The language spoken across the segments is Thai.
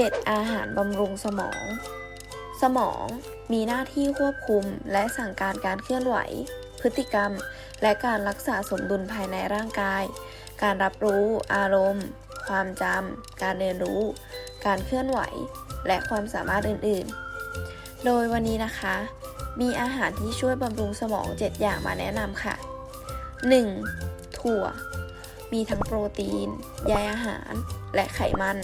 7. อาหารบำรุงสมอง สมองมีหน้าที่ควบคุมและสั่งการการเคลื่อนไหว พฤติกรรม และการรักษาสมดุลภายในร่างกาย การรับรู้ อารมณ์ ความจำ การเรียนรู้ การเคลื่อนไหว และความสามารถอื่น ๆ โดยวันนี้นะคะ มีอาหารที่ช่วยบำรุงสมอง 7 อย่างมาแนะนำค่ะ 1. ถั่ว มีทั้งโปรตีน ใยอาหาร และไขมัน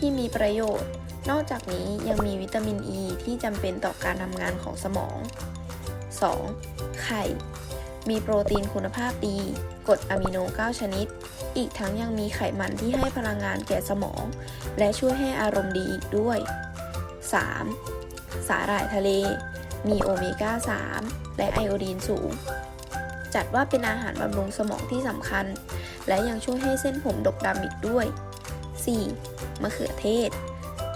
ที่มีประโยชน์ นอกจากนี้ยังมีวิตามินอ e ีที่จำเป็นต่อการทำงานของสมอง 2. ไข่ มีโปรตีนคุณภาพดีกรดอะมิโน 9 ชนิด อีกทั้งยังมีไขมันที่ให้พลังงานแก่สมอง และช่วยให้อารมณ์ดีอีกด้วย 3. สาหร่ายทะเล มีโอเมก้า 3 และไอโอดีนสูง จัดว่าเป็นอาหารบำรุงสมองที่สำคัญ และยังช่วยให้เส้นผมดกดำอีกด้วย 4. มะเขือเทศ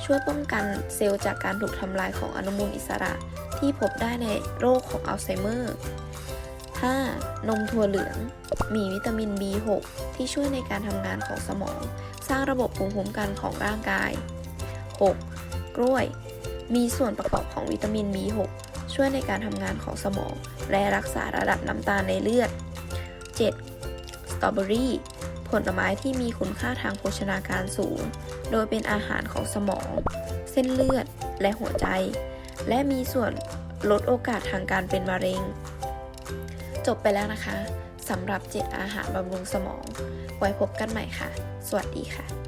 ช่วยป้องกันเซลล์จากการถูกทำลายของอนุมูลอิสระที่พบได้ในโรคของอัลไซเมอร์ 5. นมถั่วเหลือง มีวิตามิน B6 ที่ช่วยในการทำงานของสมอง สร้างระบบภูมิคุ้มกันของร่างกาย 6. กล้วย มีส่วนประกอบของวิตามิน B6 ช่วยในการทำงานของสมอง และรักษาระดับน้ำตาลในเลือด 7. สตรอเบอรี่ ผลไม้ที่มีคุณค่าทางโภชนาการสูง โดยเป็นอาหารของสมอง เส้นเลือดและหัวใจ และมีส่วนลดโอกาสทางการเป็นมะเร็ง จบไปแล้วนะคะสำหรับ 7 อาหารบำรุงสมอง ไว้พบกันใหม่ค่ะ สวัสดีค่ะ